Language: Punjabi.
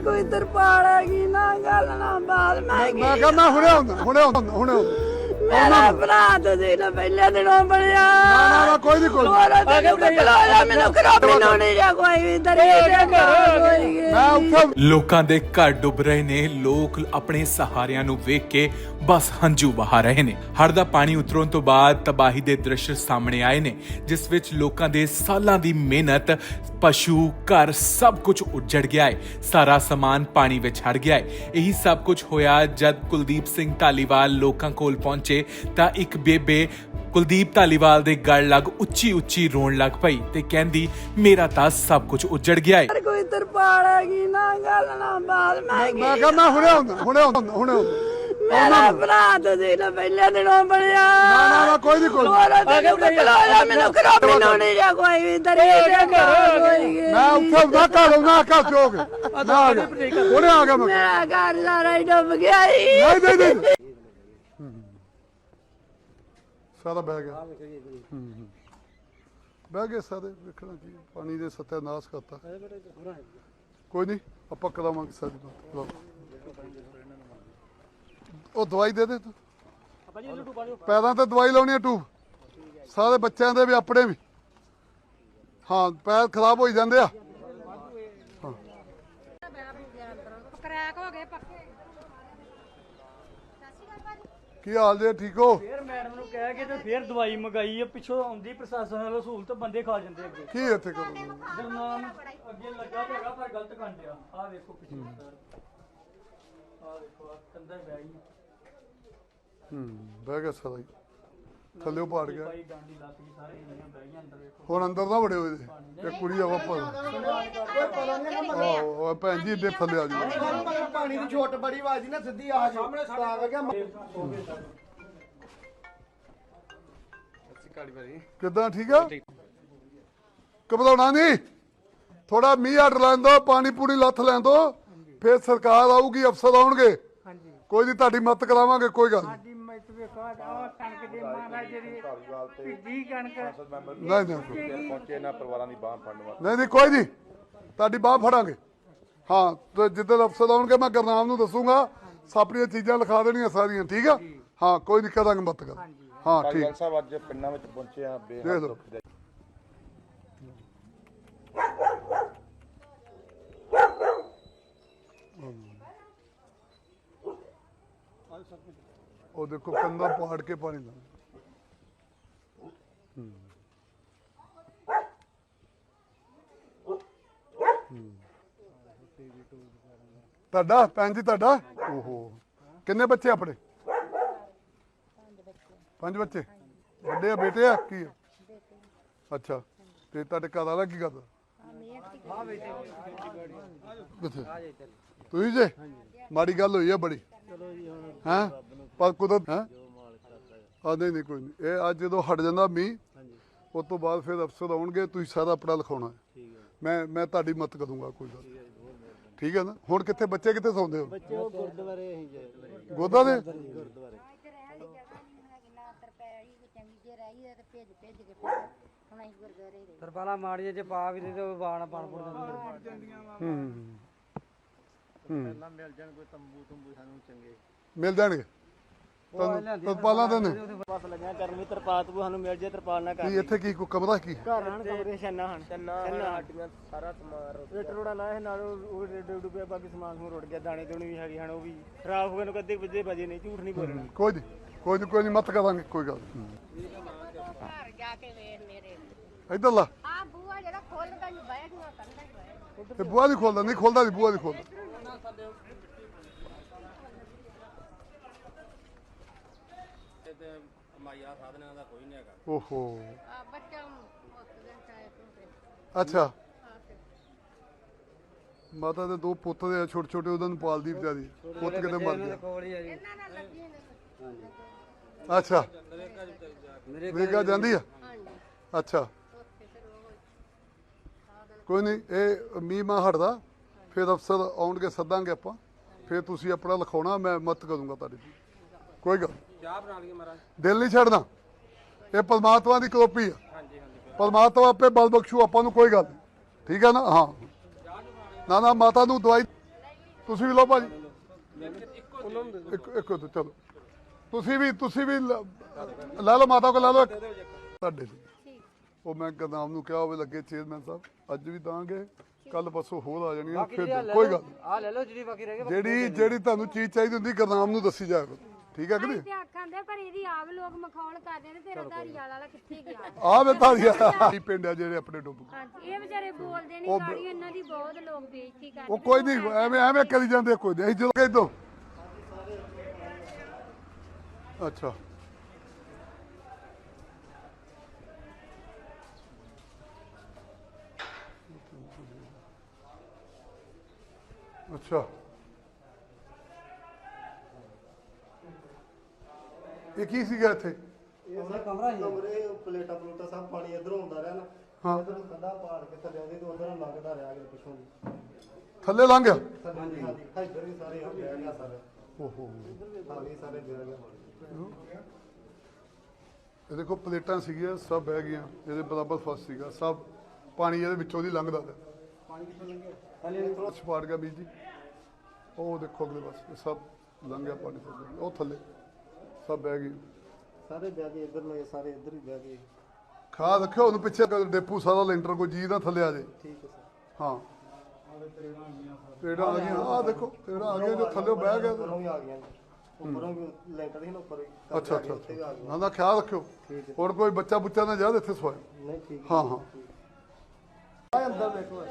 ਕੋਈ ਤਰਪਾਲ ਹੈਗੀ ਨਾ ਗੱਲ ਨਾ ਬਾਤ ਮੈਂ ਕੀ ਮੈਂ ਕਿਹਾ ਮੈਂ ਹੁਣੇ ਆਉਂਦਾ ਹੁਣੇ ਆਉਂਦਾ ਹੁਣੇ ਆਉਂਦਾ। ਮੇਰਾ ਭਰਾ ਤੁਸੀਂ ਨਾ ਪਹਿਲੇ ਦਿਨੋਂ ਬਣਿਆ। ਨਾ ਨਾ ਨਾ ਕੋਈ ਨਹੀਂ ਕੋਈ ਨੀ। ਮੈਨੂੰ ਕਰੋ ਮੈਨੂੰ ਨਹੀਂ ਜਾ ਕੋਈ ਵੀ ਦਰਿਆ ਦੇ ਮੈਂ ਉੱਥੇ ਲੋਕਾਂ ਦੇ ਘਰ ਡੁੱਬ ਰਹੇ ਨੇ ਲੋਕ ਆਪਣੇ ਸਹਾਰਿਆਂ ਨੂੰ ਵੇਖ ਕੇ ਬਸ ਹੰਝੂ ਵਹਾ ਰਹੇ ਨੇ। ਹੜ੍ਹ ਦਾ ਪਾਣੀ ਉਤਰਨ ਤੋਂ ਬਾਅਦ ਤਬਾਹੀ ਦੇ ਦ੍ਰਿਸ਼ ਸਾਹਮਣੇ ਆਏ ਨੇ ਜਿਸ ਵਿੱਚ ਲੋਕਾਂ ਦੇ ਸਾਲਾਂ ਦੀ ਮਿਹਨਤ ਪਸ਼ੂ ਘਰ ਸਭ ਕੁਝ ਉੱਜੜ ਗਿਆ ਹੈ। ਸਾਰਾ ਸਮਾਨ ਪਾਣੀ ਵਿੱਚ ਹੜ ਗਿਆ ਹੈ। ਇਹੀ ਸਭ ਕੁਝ ਹੋਇਆ ਜਦ ਕੁਲਦੀਪ ਸਿੰਘ ਢਾਲੀਵਾਲ ਲੋਕਾਂ ਕੋਲ ਪਹੁੰਚੇ ਤਾਂ ਇੱਕ ਬੇਬੇ ਕੁਲਦੀਪ ਢਾਲੀਵਾਲ ਦੇ ਗਲ ਲੱਗ ਉੱਚੀ ਉੱਚੀ ਰੋਣ ਲੱਗ ਪਈ ਤੇ ਕਹਿੰਦੀ ਮੇਰਾ ਤਾਂ ਸਭ ਕੁਝ ਉੱਜੜ ਗਿਆ ਹੈ ਯਾਰ ਕੋਈ ਤਰਪਾਲ ਹੈਗੀ ਨਾ ਗੱਲ ਨਾ ਬਾਤ ਮੈਂ ਕੀ ਮੈਂ ਕਿਹਾ ਮੈਂ ਹੁਣੇ ਆਉਂਦਾ ਹੁਣੇ ਆਉਂਦਾ ਹੁਣੇ ਆਉਂਦਾ। ਮੇਰਾ ਭਰਾ ਤੁਸੀਂ ਨਾ ਪਹਿਲੇ ਦਿਨੋਂ ਬਣਿਆ। ਨਾ ਨਾ ਨਾ ਕੋਈ ਨਹੀਂ ਕੋਈ ਨੀ। ਲੋਰਾ ਤੈਨੂੰ ਕਤਲਾਇਆ ਮੈਨੂੰ ਕਰੋ ਮੈਨੂੰ ਨਹੀਂ ਜਾ ਕੋਈ ਵੀ ਦਰਿਆ ਦੇ ਕੋਈ ਮੈਂ ਉੱਥੇ ਆਉਂਦਾ ਘਰ ਆਉਂਦਾ ਘਰ ਚੋਕ ਮੈਂ ਆ ਗਿਆ। ਹੁਣੇ ਆ ਗਿਆ ਮੈਂ। ਮੇਰਾ ਘਰ ਸਾਰਾ ਹੀ ਡੁੱਬ ਗਿਆ ਈ ਨਹੀਂ ਨਹੀਂ ਨਹੀਂ। ਸਾਰਾ ਬਹਿ ਗਿਆ। ਹੂੰ, ਹੂੰ। ਬਹਿ ਗਏ ਸਾਰੇ ਵੇਖਣਾ ਕੀ ਹੈ। ਪਾਣੀ ਦੇ ਸਤਿਆਨਾਸ਼ ਕਰਤਾ। ਕੋਈ ਨਹੀਂ ਆਪਾਂ ਕਰਾਵਾਂਗੇ ਸਾਰੀ ਬਾਤ ਲਓ। ਉਹ ਦਵਾਈ ਦੇ ਦੇ ਤੂੰ। ਪੈਰਾਂ ਤੇ ਦਵਾਈ ਲਾਉਣੀ ਹੈ ਟੂਬ ਸਾਰੇ ਬੱਚਿਆਂ ਦੇ ਵੀ ਆਪਣੇ ਵੀ। ਹਾਂ ਪੈਰ ਖਰਾਬ ਹੋਈ ਜਾਂਦੇ ਆ ਕਰੈਕ ਹੋ ਗਏ ਪੱਕੇ ਕੀ ਹਾਲ ਜੇ ਠੀਕ ਹੋ? ਫਿਰ ਮੈਡਮ ਨੂੰ ਕਹਿ ਕੇ ਤੇ ਫਿਰ ਦਵਾਈ ਮੰਗਾਈ ਆ ਪਿੱਛੋਂ ਆਉਂਦੀ ਪ੍ਰਸ਼ਾਸਨ ਵੱਲੋਂ ਸਹੂਲਤ ਬੰਦੇ ਖਾ ਜਾਂਦੇ ਅੱਗੇ ਕੀ ਇੱਥੇ ਕਰੋ ਦਰਮਾਨ ਅੱਗੇ ਲੱਗਾ ਤੇ ਹੈਗਾ ਪਰ ਗਲਤ ਕੰਡਿਆ ਆਹ ਵੇਖੋ ਪਿੱਛੇ ਆ ਕੰਦਾ ਬਹਿ ਗਈ ਹੂੰ ਬਹਿ ਗਿਆ ਸਾਰਾ ਹੀ ਥੱਲੇ ਪਾੜ ਗਿਆ। ਭਾਈ ਡਾਂਡੀ ਲੱਤ ਗਈ ਸਾਰੇ ਇੰਨੀਆਂ ਬਹਿ ਗਈਆਂ ਅੰਦਰ ਵੇਖੋ। ਹੁਣ ਅੰਦਰ ਨਾ ਵੜੇ ਹੋਏ ਤੇ ਕੁੜੀ ਆ ਵਾਪਸ। ਆਹੋ ਭੈਣ ਜੀ ਦੇ ਥੱਲੇ ਆ ਜੀ ਪਾਣੀ ਦੀ ਛੋਟ ਬੜੀ ਆਵਾਜ਼ ਨਾ ਸਿੱਧੀ ਆ ਜਾ ਤਾਂ ਕਰਕੇ ਕਿੱਦਾਂ ਠੀਕ ਆ? ਘਬਰਾਉਣਾ ਨਹੀਂ। ਥੋੜਾ ਮੀਂਹ ਹਟ ਲੈਣ ਦੋ ਪਾਣੀ ਪੂਰੀ ਲੱਥ ਲੈਣ ਦੋ। ਫਿਰ ਸਰਕਾਰ ਆਊਗੀ ਅਫਸਰ ਆਉਣਗੇ। ਕੋਈ ਨਹੀਂ ਤੁਹਾਡੀ ਮਦਦ ਕਰਾਵਾਂਗੇ ਕੋਈ ਗੱਲ ਨਹੀਂ। ਦੀ ਮੈਤ ਵੇਖੋ ਆ ਕਣਕ ਦੇ ਮਹਾਰਾਜ ਜਿਹੜੀ ਭਿੱਜੀ ਕਣਕ। ਨਹੀਂ ਨਹੀਂ ਕੋਈ- ਪਹੁੰਚੇ ਇਹਨਾਂ ਪਰਿਵਾਰਾਂ ਦੀ ਬਾਹ ਫੜਨ ਵਾਸਤੇ। ਨਹੀਂ ਨਹੀਂ ਕੋਈ ਨਹੀਂ। ਤੁਹਾਡੀ ਬਾਹ ਫੜਾਂਗੇ। ਹਾਂ ਤੇ ਜਿੱਦਣ ਅਫਸਰ ਆਉਣਗੇ ਮੈਂ ਗਰਨਾਮ ਨੂੰ ਦੱਸੂਗਾ। ਸਾਪੜੀਆਂ ਚੀਜ਼ਾਂ ਲਿਖਾ ਦੇਣੀਆਂ ਸਾਰੀਆਂ ਠੀਕ ਆ? ਹਾਂ ਕੋਈ ਨਹੀਂ ਕਰਾਂਗੇ ਮਦਦ ਕਰ ਹਾਂ ਭਾਈ ਠੀਕ। ਸਾਹਿਬ ਅੱਜ ਪਿੰਡਾਂ ਵਿੱਚ ਪਹੁੰਚੇ ਆ ਦੇਖ ਬੇਹੱਦ ਲਓ। ਦੁੱਖ ਦੇ। ਉਹ ਦੇਖੋ ਕੰਦਾ ਪਹਾੜ ਕੇ ਪਾਣੀ ਦਾ ਤੁਹਾਡਾ, ਭੈਣ ਜੀ ਤੁਹਾਡਾ? ਓਹੋ। ਕਿੰਨੇ ਬੱਚੇ ਆਪਣੇ? ਪੰਜ ਬੱਚੇ। ਵੱਡੇ ਆ, ਬੇਟੇ ਆ, ਕੀ ਆ? ਅੱਛਾ। ਤੇ ਤੁਹਾਡੇ ਘਰ ਵਾਲਾ ਕੀ ਕਰਦਾ? ਕਿੱਥੇ? ਤੁਸੀਂ ਜੇ? ਮਾੜੀ ਗੱਲ ਹੋਈ ਆ ਬੜੀ। ਹਾਂ? ਪਰ ਕੁਦਰਤ ਹੈ? ਆ ਨਹੀਂ ਨਹੀਂ ਕੋਈ ਨਹੀਂ। ਇਹ ਅੱਜ ਜਦੋਂ ਹਟ ਜਾਂਦਾ ਮੀਂਹ ਉਸ ਤੋਂ ਬਾਅਦ ਫਿਰ ਅਫਸਰ ਆਉਣਗੇ ਤੁਸੀਂ ਸਾਰਾ ਆਪਣਾ ਲਿਖਾਉਣਾ। ਹੈ। ਮੈਂ ਮੈਂ ਤੁਹਾਡੀ ਮਦਦ ਕਰੂੰਗਾ ਕੋਈ ਗੱਲ ਨਹੀਂ। ਠੀਕ ਹੈ ਨਾ? ਹੁਣ ਕਿੱਥੇ ਬੱਚੇ ਕਿੱਥੇ ਸੌਂਦੇ ਹੋ ਬੱਚੇ ਉਹ ਗੁਰਦੁਆਰੇ ਹੀ ਜੇ। ਗੋਦਾ ਦੇ ਗੁਰਦੁਆਰੇ। ਇੱਥੇ ਰਹਿਣ ਦੀ ਜਗ੍ਹਾ ਨਹੀਂ ਹੈਗੀ ਨਾ ਤਰਪੈੜੀ ਕੋਈ ਚੰਗੀ ਜੇ ਰਹੀ ਹੈ ਤੇ ਭੇਜ ਭੇਜ ਕੇ ਫਿਰ ਹੁਣ ਅਸੀਂ ਗੁਰਦੁਆਰੇ ਰਹੇ ਤਰਪਾਲਾ ਮਾੜੀ ਜੇ ਪਾ ਵੀ ਦੇ ਤੇ ਬਾਣ ਬਣ ਪੁੜ ਹੂੰ ਪਹਿਲਾਂ ਮਿਲ ਜਾਣ ਕੋਈ ਤੰਬੂ ਤੰਬੂ ਸਾਨੂੰ ਚੰਗੇ। ਮਿਲ ਜਾਣਗੇ? ਤਰਪਾਲਾਂ ਦੇ ਨੇ? ਬਸ ਲੱਗਿਆ ਕਰਨ ਵੀ ਤਰਪਾਲ ਤੂੰ ਸਾਨੂੰ ਮਿਲ ਜੇ ਤਰਪਾਲ ਨਾ ਕੀ ਇੱਥੇ ਕੀ ਕਮਰਾ ਕੀ? ਘਰ ਹਨ ਕਮਰੇ ਛੰਨਾ ਹਨ। ਛੰਨਾ ਹੱਡੀਆਂ ਸਾਰਾ ਸਮਾਨ ਰੇਟ ਰੋੜਾ ਲਾਏ ਨਾਲ ਉਹ ਡੇਢ ਡੁੱਬੇ ਬਾਕੀ ਸਮਾਨ ਸਮੂਨ ਰੁੜ ਗਿਆ ਦਾਣੇ ਦੂਣੇ ਵੀ ਹੈਗੇ ਹਨ ਉਹ ਵੀ ਖਰਾਬ ਹੋ ਗਏ ਨੂੰ ਕਦੇ ਵਜੇ ਵਜੇ ਨਹੀਂ ਝੂਠ ਨਹੀਂ ਬੋਲਣਾ। ਕੋਈ ਨਹੀਂ ਕੋਈ ਨਹੀਂ ਕੋਈ ਨਹੀਂ ਮਤ ਕਰਾਂਗੇ ਕੋਈ ਗੱਲ ਘਰ ਜਾ ਕੇ ਵੇਖ ਮੇਰੇ। ਇੱਧਰ ਲਾ। ਆ ਬੂਆ ਜਿਹੜਾ ਖੋਲਦਾ ਨਹੀਂ ਬੈਠਣਾ ਹੀ ਬੈਠ ਇਹ ਬੂਆ ਨਹੀਂ ਖੋਲਦਾ ਨਹੀਂ ਖੋਲਦਾ ਨਹੀਂ ਬੂਆ ਨਹੀਂ ਖੋਲਦਾ। ਓਹੋ। ਆ ਬੱਚਾ ਮੁੱਕ ਗਿਆ ਚਾਹੇ ਤੂੰ ਤੇ ਅੱਛਾ। ਮਾਤਾ ਦੇ ਦੋ ਪੁੱਤ ਦੇ ਛੋਟੇ ਛੋਟੇ ਉਹਨਾਂ ਨੂੰ ਪਾਲਦੀ ਵਿਚਾਰੀ। ਪੁੱਤ ਕਿਤੇ ਮਰ ਗਿਆ। ਕੋਲ ਹੀ ਆ ਜੀ। ਇਹਨਾਂ ਨਾਲ ਲੱਗੀ ਨੇ ਅੱਛਾ। ਨਰੇਗਾ ਜਾਂਦੀ ਆ? ਅੱਛਾ। ਕੋਈ ਨਹੀਂ ਇਹ ਮੀਂਹ ਮਾ ਹਟਦਾ ਫਿਰ ਅਫਸਰ ਆਉਣਗੇ ਸੱਦਾਂਗੇ ਆਪਾਂ। ਫਿਰ ਤੁਸੀਂ ਆਪਣਾ ਲਿਖਾਉਣਾ ਮੈਂ ਮਤ ਕਰੂੰਗਾ ਤੁਹਾਡੀ। ਕੋਈ ਗੱਲ ਚਾਹ ਬਣਾ ਲਈਏ ਮਹਾਰਾਜ। ਦਿਲ ਨਹੀਂ ਛੱਡਣਾ। ਇਹ ਪਰਮਾਤਮਾ ਦੀ ਕਰੋਪੀ ਆ। ਹਾਂਜੀ ਹਾਂਜੀ ਪਰਮਾਤਮਾ ਆਪੇ ਬਲ ਬਖਸ਼ੂ ਆਪਾਂ ਨੂੰ ਕੋਈ ਗੱਲ ਨਹੀਂ ਠੀਕ ਹੈ ਨਾ? ਹਾਂ। ਨਾ ਨਾ ਮਾਤਾ ਨੂੰ ਦਵਾਈ। ਤੁਸੀਂ ਵੀ ਲਓ ਭਾਜੀ। ਇੱਕ ਇੱਕ ਚਲੋ। ਤੁਸੀਂ ਵੀ ਤੁਸੀਂ ਵੀ ਲ- ਲੈ ਲਓ ਮਾਤਾ ਕੋ ਲੈ ਲਓ ਇੱਕ। ਤੁਹਾਡੇ ਲਈ। ਉਹ ਮੈਂ ਗਦਾਮ ਨੂੰ ਕਿਹਾ ਹੋਵੇ ਲੱਗੇ ਚੇਅਰਮੈਨ ਸਾਹਿਬ। ਅੱਜ ਵੀ ਦਾਂਗੇ। ਕੱਲ ਪਰਸੋਂ ਹੋਰ ਆ ਜਾਣੀਆਂ ਫਿਰ ਦਿਓ, ਕੋਈ ਗੱਲ ਨਹੀਂ। ਆ ਲੈ ਲਓ ਜਿਹੜੀ ਬਾਕੀ ਰਹਿ ਜਿਹੜੀ ਜਿਹੜੀ ਤੁਹਾਨੂੰ ਚੀਜ਼ ਚਾਹੀਦੀ ਹੁੰਦੀ ਗਦਾਮ ਨੂੰ ਦੱਸੀ ਜਾਵੇ ਠੀਕ ਹੈ ਕਿ ਨਹੀਂ? ਤੇ ਆਖਾਂ ਦੇ ਪਰ ਇਹਦੀ ਆਪ ਲੋਕ ਮਖੌਲ ਕਰਦੇ ਨੇ ਤੇਰਾ ਧਾਰੀਵਾਲ ਵਾਲਾ ਕਿੱਥੇ ਗਿਆ? ਆ ਵੇ ਤਾਰੀਆ ਇਹ ਪਿੰਡ ਆ ਜਿਹੜੇ ਆਪਣੇ ਡੁੱਬ ਗਏ। ਹਾਂਜੀ ਇਹ ਵਿਚਾਰੇ ਬੋਲਦੇ ਨਹੀਂ ਗਾੜੀ ਇਹਨਾਂ ਦੀ ਬਹੁਤ ਲੋਕ ਬੇਇੱਜ਼ਤੀ ਕਰਦੇ ਉਹ ਕੋਈ ਨਹੀਂ ਐਵੇਂ ਐਵੇਂ ਕਰੀ ਜਾਂਦੇ ਕੋਈ ਨਹੀਂ। ਅਸੀਂ ਜਦੋਂ ਕਹਿ ਦੋ ਅੱਛਾ। ਅੱਛਾ। ਇਹ ਕੀ ਸੀਗਾ ਇੱਥੇ? ਉਹਦਾ ਕਮਰਾ ਹੀ ਕਮਰੇ ਪਲੇਟਾ ਪਲੂਟਾ ਸਭ ਪਾਣੀ ਇਧਰੋਂ ਆਉਂਦਾ ਰਿਹਾ ਨਾ। ਹਾਂ। ਇਧਰੋਂ ਕੰਧਾ ਪਾੜ ਕੇ ਥੱਲੇ ਆਉਂਦੀ ਤੇ ਉਧਰੋਂ ਲੰਘਦਾ ਰਿਹਾ ਅਗਲੇ ਪਿੱਛੋਂ ਦੀ ਥੱਲੇ ਲੰਘ ਗਿਆ? ਥੱਲੇ ਹਾਂਜੀ। ਇੱਧਰ ਵੀ ਸਾਰੇ ਹੋ ਗਿਆ ਗਿਆ ਸਾਰੇ। ਓਹੋ। ਹਾਲੀ ਸਾਰੇ ਬਹਿ ਗਿਆ। ਇਹ ਦੇਖੋ ਪਲੇਟਾਂ ਸੀਗੀਆਂ ਸਭ ਬਹਿ ਗਈਆਂ। ਇਹਦੇ ਬਰਾਬਰ ਫਸ ਸੀਗਾ। ਸਭ ਪਾਣੀ ਇਹਦੇ ਵਿੱਚੋਂ ਦੀ ਲੰਘਦਾ ਪਿਆ ਪਾਣੀ ਕਿੱਥੋਂ ਲੰਘਿਆ ਥੱਲੇ ਥੋੜਾ ਛਪਾੜ ਗਿਆ ਬੀਜ। ਜੀ ਉਹ ਦੇਖੋ ਅਗਲੇ ਪਾਸੇ ਸਭ ਲੰਘ ਗਿਆ ਪਾਣੀ ਥੱਲੇ ਉਹ ਥੱਲੇ। ਸਭ ਬਹਿ ਗਈ ਸਾਰੇ ਬਹਿ ਗਏ ਇਧਰ ਨੂੰ ਇਹ ਸਾਰੇ ਇਧਰ ਹੀ ਬਹਿ ਗਏ। ਖਾ ਰੱਖਿਓ ਉਹਨੂੰ ਪਿੱਛੇ ਕਰ ਡੇਪੂ ਸਾਰਾ ਲੈਂਟਰ ਕੋਈ ਜੀ ਨਾ ਥੱਲੇ ਆ ਜਾਏ ਠੀਕ ਹੈ ਸਰ। ਹਾਂ। ਤੇੜਾ ਆ ਗਈਆਂ ਆ ਦੇਖੋ ਤੇੜਾ ਆ ਗਿਆ ਜੋ ਥੱਲੇ ਬਹਿ ਗਿਆ ਉੱਪਰੋਂ ਵੀ ਆ ਗਈਆਂ ਉੱਪਰੋਂ ਵੀ ਲੈਂਟਰ ਸੀ ਨਾ ਉੱਪਰ ਵੀ ਅੱਛਾ ਅੱਛਾ ਉੱਤੇ ਵੀ ਆ ਅੱਛਾ। ਨਾ ਨਾ ਖਿਆਲ ਰੱਖਿਓ। ਠੀਕ ਹੈ। ਹੋਰ ਕੋਈ ਬੱਚਾ ਬੁੱਚਾ ਨਾ ਜਾਏ ਇੱਥੇ ਸੋਏ ਨਹੀਂ ਠੀਕ ਹਾਂ। ਹਾਂ ਆ ਅੰਦਰ ਦੇਖੋ।